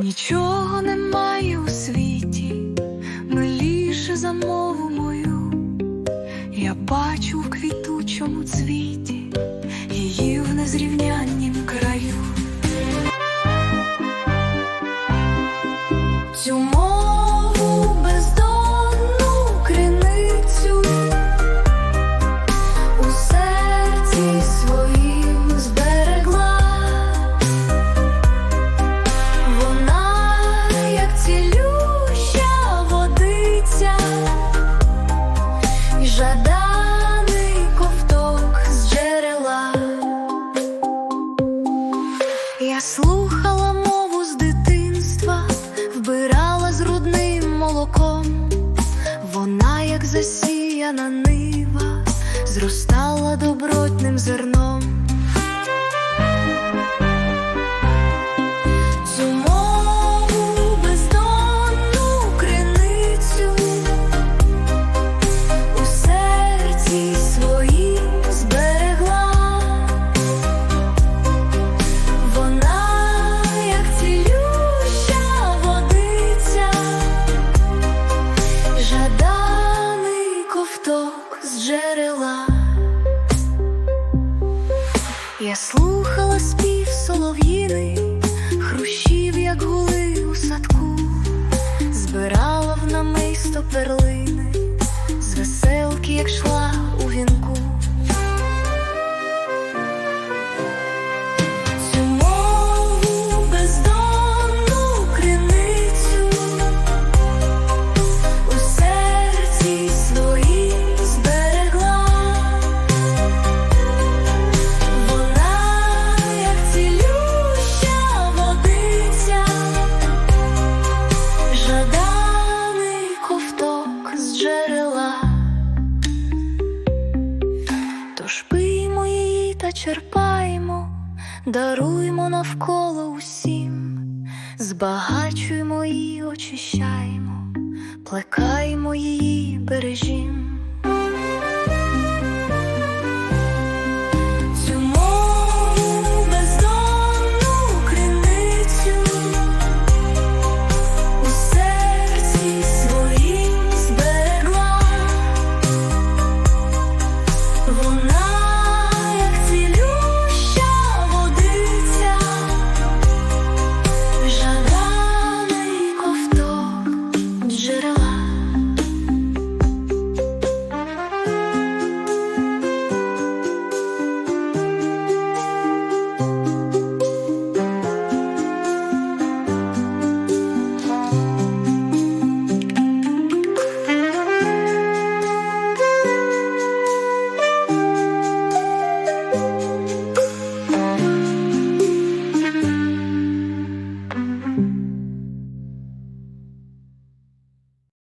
Нічого немає у світі, миліше за мову мою. Я бачу в квітучому цвіті її в незрівняннім краю. Засіяна зростала добротним зерном. Слухала спів солов'їни, хрущів, як гули у садку, збирала в намисто перлини, з веселки, як шла Тож її та черпаймо, даруймо навколо усім, збагачуймо її, очищаймо, плекаймо її, бережім.